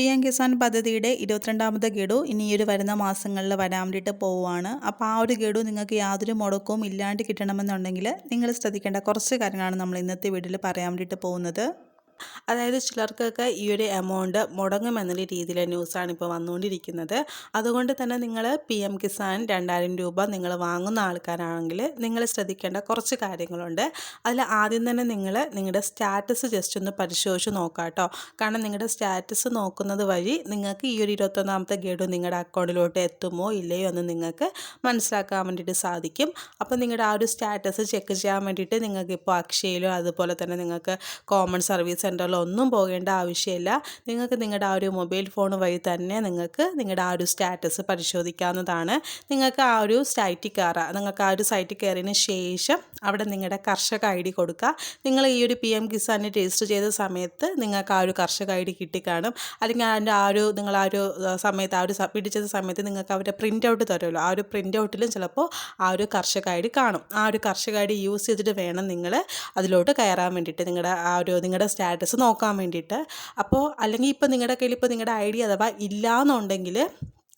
P M Kisan പദ്ധതിയുടെ ഇരുപത്തിരണ്ടാമത്തെ ഗഡു ഇനി ഈ ഒരു വരുന്ന മാസങ്ങളിൽ വരാൻ വേണ്ടിയിട്ട് പോവുകയാണ്. അപ്പോൾ ആ ഒരു ഗഡു നിങ്ങൾക്ക് യാതൊരു മുടക്കവും ഇല്ലാണ്ട് കിട്ടണമെന്നുണ്ടെങ്കിൽ നിങ്ങൾ ശ്രദ്ധിക്കേണ്ട കുറച്ച് കാര്യങ്ങളാണ് നമ്മൾ ഇന്നത്തെ വീഡിയോയിൽ പറയാൻ വേണ്ടിയിട്ട് പോകുന്നത്. അതായത് ചിലർക്കൊക്കെ ഈ ഒരു എമൗണ്ട് മുടങ്ങുമെന്നുള്ള രീതിയിലെ ന്യൂസാണ് ഇപ്പോൾ വന്നുകൊണ്ടിരിക്കുന്നത്. അതുകൊണ്ട് തന്നെ നിങ്ങൾ പി എം കിസാൻ രണ്ടായിരം രൂപ നിങ്ങൾ വാങ്ങുന്ന ആൾക്കാരാണെങ്കിൽ നിങ്ങൾ ശ്രദ്ധിക്കേണ്ട കുറച്ച് കാര്യങ്ങളുണ്ട്. അതിൽ ആദ്യം തന്നെ നിങ്ങൾ നിങ്ങളുടെ സ്റ്റാറ്റസ് ജസ്റ്റ് ഒന്ന് പരിശോധിച്ച് നോക്കാം കേട്ടോ കാരണം നിങ്ങളുടെ സ്റ്റാറ്റസ് നോക്കുന്നത് വഴി നിങ്ങൾക്ക് ഈ ഒരു ഇരുപത്തൊന്നാമത്തെ ഗഡു നിങ്ങളുടെ അക്കൗണ്ടിലോട്ട് എത്തുമോ ഇല്ലയോ എന്ന് നിങ്ങൾക്ക് മനസ്സിലാക്കാൻ വേണ്ടിയിട്ട് സാധിക്കും. അപ്പോൾ നിങ്ങളുടെ ആ ഒരു സ്റ്റാറ്റസ് ചെക്ക് ചെയ്യാൻ വേണ്ടിയിട്ട് നിങ്ങൾക്ക് ഇപ്പോൾ അക്ഷയയിലോ അതുപോലെ തന്നെ നിങ്ങൾക്ക് കോമൺ സർവീസ് സെന്ററിലോ ഒന്നും പോകേണ്ട ആവശ്യമില്ല നിങ്ങൾക്ക് നിങ്ങളുടെ ആ ഒരു മൊബൈൽ ഫോൺ വഴി തന്നെ നിങ്ങൾക്ക് നിങ്ങളുടെ ആ ഒരു സ്റ്റാറ്റസ് പരിശോധിക്കാവുന്നതാണ് നിങ്ങൾക്ക് ആ ഒരു സൈറ്റിൽ കയറാം നിങ്ങൾക്ക് ആ ഒരു സൈറ്റിൽ കയറിയതിന് ശേഷം അവിടെ നിങ്ങളുടെ കർഷക ഐ ഡി കൊടുക്കുക നിങ്ങൾ ഈ ഒരു പി എം കിസാനിൽ രജിസ്റ്റർ ചെയ്ത സമയത്ത് നിങ്ങൾക്ക് ആ ഒരു കർഷക ഐ ഡി കിട്ടിക്കാണും അല്ലെങ്കിൽ അതിന്റെ ആ ഒരു നിങ്ങൾ ആ ഒരു സമയത്ത് ആ ഒരു സബ്മിറ്റ് ചെയ്ത സമയത്ത് നിങ്ങൾക്ക് അവരുടെ പ്രിന്റ് ഔട്ട് തരുമല്ലോ ആ ഒരു പ്രിന്റ് ഔട്ടിലും ചിലപ്പോൾ ആ ഒരു കർഷക ഐ ഡി കാണും ആ ഒരു കർഷക ഐ ഡി യൂസ് ചെയ്തിട്ട് വേണം നിങ്ങൾ അതിലോട്ട് കയറാൻ വേണ്ടിയിട്ട് നിങ്ങളുടെ ആ ഒരു നിങ്ങളുടെ സ്റ്റാറ്റസ് നോക്കാൻ വേണ്ടിയിട്ട്. അപ്പോൾ അല്ലെങ്കിൽ ഇപ്പോൾ നിങ്ങളുടെ കയ്യിൽ ഇപ്പോൾ നിങ്ങളുടെ ഐ ഡി അഥവാ ഇല്ലയെന്നുണ്ടെങ്കിൽ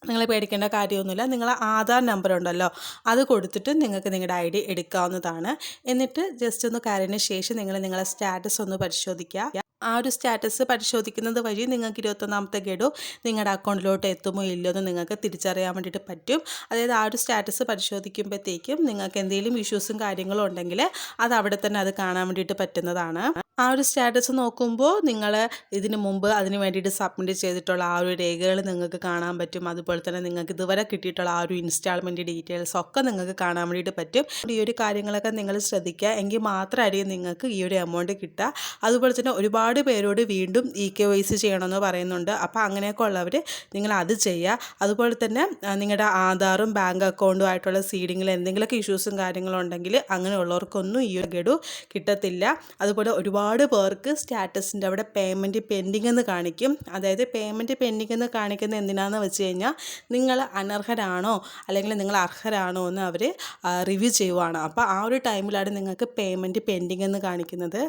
നിങ്ങൾ പേടിക്കേണ്ട കാര്യമൊന്നുമില്ല. നിങ്ങൾ ആധാർ നമ്പർ ഉണ്ടല്ലോ അത് കൊടുത്തിട്ട് നിങ്ങൾക്ക് നിങ്ങളുടെ ഐ ഡി എടുക്കാവുന്നതാണ്. എന്നിട്ട് ജസ്റ്റ് ഒന്ന് കരഞ്ഞ ശേഷം നിങ്ങൾ നിങ്ങളെ സ്റ്റാറ്റസ് ഒന്ന് പരിശോധിക്കുക. ആ ഒരു സ്റ്റാറ്റസ് പരിശോധിക്കുന്നത് വഴി നിങ്ങൾക്ക് ഇരുപത്തൊന്നാമത്തെ ഗഡു നിങ്ങളുടെ അക്കൗണ്ടിലോട്ട് എത്തുമോ ഇല്ലയോ എന്ന് നിങ്ങൾക്ക് തിരിച്ചറിയാൻ വേണ്ടിയിട്ട് പറ്റും. അതായത് ആ ഒരു സ്റ്റാറ്റസ് പരിശോധിക്കുമ്പോഴത്തേക്കും നിങ്ങൾക്ക് എന്തെങ്കിലും ഇഷ്യൂസും കാര്യങ്ങളും ഉണ്ടെങ്കിൽ അത് അവിടെ തന്നെ അത് കാണാൻ വേണ്ടിയിട്ട് പറ്റുന്നതാണ്. ആ ഒരു സ്റ്റാറ്റസ് നോക്കുമ്പോൾ നിങ്ങൾ ഇതിന് മുമ്പ് അതിന് വേണ്ടിയിട്ട് സബ്മിറ്റ് ചെയ്തിട്ടുള്ള ആ ഒരു രേഖകൾ നിങ്ങൾക്ക് കാണാൻ പറ്റും. അതുപോലെ തന്നെ നിങ്ങൾക്ക് ഇതുവരെ കിട്ടിയിട്ടുള്ള ആ ഒരു ഇൻസ്റ്റാൾമെന്റ് ഡീറ്റെയിൽസ് ഒക്കെ നിങ്ങൾക്ക് കാണാൻ വേണ്ടിയിട്ട് പറ്റും. ഈ ഒരു കാര്യങ്ങളൊക്കെ നിങ്ങൾ ശ്രദ്ധിക്കുക. എങ്കിൽ മാത്രമായിരിക്കും നിങ്ങൾക്ക് ഈ ഒരു എമൗണ്ട് കിട്ടുക. അതുപോലെ തന്നെ ഒരുപാട് പേരോട് വീണ്ടും ഇ കെ വൈ സി ചെയ്യണമെന്ന് പറയുന്നുണ്ട്. അപ്പോൾ അങ്ങനെയൊക്കെ ഉള്ളവർ നിങ്ങൾ അത് ചെയ്യുക. അതുപോലെ തന്നെ നിങ്ങളുടെ ആധാറും ബാങ്ക് അക്കൗണ്ടും ആയിട്ടുള്ള സീഡിങ്ങിൽ എന്തെങ്കിലുമൊക്കെ ഇഷ്യൂസും കാര്യങ്ങളും ഉണ്ടെങ്കിൽ അങ്ങനെയുള്ളവർക്കൊന്നും ഈ ഒരു ഗഡു കിട്ടത്തില്ല. അതുപോലെ ഒരുപാട് ഒരുപാട് പേർക്ക് സ്റ്റാറ്റസിന്റെ അവിടെ പേയ്മെന്റ് പെൻഡിങ് എന്ന് കാണിക്കും. അതായത് പേയ്മെന്റ് പെൻഡിങ് എന്ന് കാണിക്കുന്നത് എന്തിനാണെന്ന് വെച്ച് കഴിഞ്ഞാൽ നിങ്ങൾ അനർഹരാണോ അല്ലെങ്കിൽ നിങ്ങൾ അർഹരാണോ എന്ന് അവർ റിവ്യൂ ചെയ്യുവാണ്. അപ്പോൾ ആ ഒരു ടൈമിലാണ് നിങ്ങൾക്ക് പേയ്മെന്റ് പെൻഡിങ് എന്ന് കാണിക്കുന്നത്.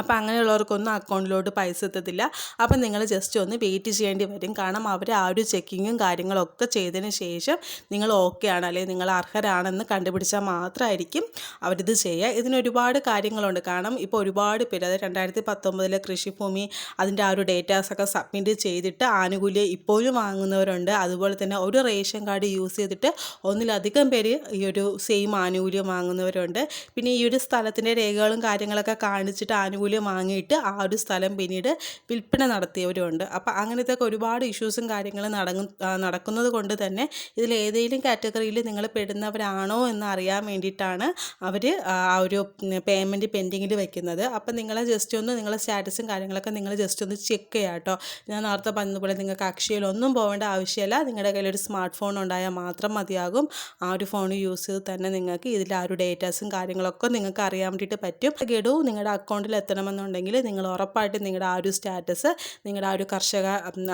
അപ്പോൾ അങ്ങനെയുള്ളവർക്കൊന്നും അക്കൗണ്ടിലോട്ട് പൈസ എത്തത്തില്ല. അപ്പം നിങ്ങൾ ജസ്റ്റ് ഒന്ന് വെയിറ്റ് ചെയ്യേണ്ടി വരും. കാരണം അവർ ആ ഒരു ചെക്കിങ്ങും കാര്യങ്ങളൊക്കെ ചെയ്തതിന് ശേഷം നിങ്ങൾ ഓക്കെ ആണ് അല്ലെങ്കിൽ നിങ്ങൾ അർഹരാണെന്ന് കണ്ടുപിടിച്ചാൽ മാത്രമായിരിക്കും അവരിത് ചെയ്യുക. ഇതിന് ഒരുപാട് കാര്യങ്ങളുണ്ട്. കാരണം ഇപ്പോൾ ഒരുപാട് പേര് രണ്ടായിരത്തി പത്തൊമ്പതിലെ കൃഷിഭൂമി അതിന്റെ ആ ഒരു ഡേറ്റാസൊക്കെ സബ്മിറ്റ് ചെയ്തിട്ട് ആനുകൂല്യം ഇപ്പോഴും വാങ്ങുന്നവരുണ്ട്. അതുപോലെ തന്നെ ഒരു റേഷൻ കാർഡ് യൂസ് ചെയ്തിട്ട് ഒന്നിലധികം പേര് ഈ ഒരു സെയിം ആനുകൂല്യം വാങ്ങുന്നവരുണ്ട്. പിന്നെ ഈ ഒരു സ്ഥലത്തിന്റെ രേഖകളും കാര്യങ്ങളൊക്കെ കാണിച്ചിട്ട് ആനുകൂല്യം വാങ്ങിയിട്ട് ആ ഒരു സ്ഥലം പിന്നീട് വിൽപ്പന നടത്തിയവരുണ്ട്. അപ്പോൾ അങ്ങനത്തെ ഒരുപാട് ഇഷ്യൂസും കാര്യങ്ങളും നടങ്ങും നടക്കുന്നത് കൊണ്ട് തന്നെ ഇതിൽ ഏതെങ്കിലും കാറ്റഗറിയിൽ നിങ്ങൾ പെടുന്നവരാണോ എന്ന് അറിയാൻ വേണ്ടിയിട്ടാണ് അവർ ആ ഒരു പേയ്മെന്റ് പെൻഡിങ്ങിൽ വെക്കുന്നത്. അപ്പം നിങ്ങൾ ജസ്റ്റ് ഒന്ന് നിങ്ങളുടെ സ്റ്റാറ്റസും കാര്യങ്ങളൊക്കെ നിങ്ങൾ ജസ്റ്റ് ഒന്ന് ചെക്ക് ചെയ്യുക കേട്ടോ ഞാൻ നേരത്തെ പറഞ്ഞതുപോലെ നിങ്ങൾക്ക് അക്ഷയയിലൊന്നും പോകേണ്ട ആവശ്യമില്ല നിങ്ങളുടെ കയ്യിൽ ഒരു സ്മാർട്ട് ഫോൺ ഉണ്ടായാൽ മാത്രം മതിയാകും. ആ ഒരു ഫോൺ യൂസ് ചെയ്ത് തന്നെ നിങ്ങൾക്ക് ഇതിൽ ആ ഒരു ഡേറ്റാസും കാര്യങ്ങളൊക്കെ നിങ്ങൾക്ക് അറിയാൻ വേണ്ടിയിട്ട് പറ്റും. ഗഡു നിങ്ങളുടെ അക്കൗണ്ടിൽ എത്തണമെന്നുണ്ടെങ്കിൽ നിങ്ങൾ ഉറപ്പായിട്ടും നിങ്ങളുടെ ആ ഒരു സ്റ്റാറ്റസ് നിങ്ങളുടെ ആ ഒരു കർഷക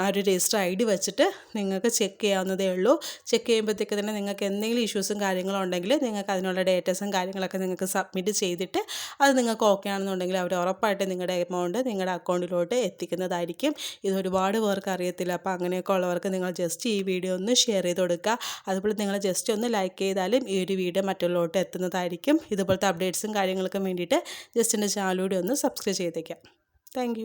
ആ ഒരു രജിസ്റ്റർ ഐ ഡി വെച്ചിട്ട് നിങ്ങൾക്ക് ചെക്ക് ചെയ്യാവുന്നതേ ഉള്ളൂ. ചെക്ക് ചെയ്യുമ്പോഴത്തേക്ക് തന്നെ നിങ്ങൾക്ക് എന്തെങ്കിലും ഇഷ്യൂസും കാര്യങ്ങളും ഉണ്ടെങ്കിൽ നിങ്ങൾക്ക് അതിനുള്ള ഡേറ്റാസും കാര്യങ്ങളൊക്കെ നിങ്ങൾക്ക് സബ്മിറ്റ് ചെയ്തിട്ട് അത് നിങ്ങൾക്ക് ഓക്കെ ആണെന്നുണ്ടെങ്കിൽ അവർ ഉറപ്പായിട്ടും നിങ്ങളുടെ എമൗണ്ട് നിങ്ങളുടെ അക്കൗണ്ടിലോട്ട് എത്തിക്കുന്നതായിരിക്കും. ഇത് ഒരുപാട് പേർക്ക് അറിയത്തില്ല. അപ്പോൾ അങ്ങനെയൊക്കെ ഉള്ളവർക്ക് നിങ്ങൾ ജസ്റ്റ് ഈ വീഡിയോ ഒന്ന് ഷെയർ ചെയ്ത് കൊടുക്കുക അതുപോലെ നിങ്ങൾ ജസ്റ്റ് ഒന്ന് ലൈക്ക് ചെയ്താലും ഈ ഒരു വീഡിയോ മറ്റുള്ളവരോട്ട് എത്തുന്നതായിരിക്കും. ഇതുപോലത്തെ അപ്ഡേറ്റ്സും കാര്യങ്ങൾക്കും വേണ്ടിയിട്ട് ജസ്റ്റ് എന്റെ ചാനലൂടെ ഒന്ന് സബ്സ്ക്രൈബ് ചെയ്തേക്കാം. താങ്ക്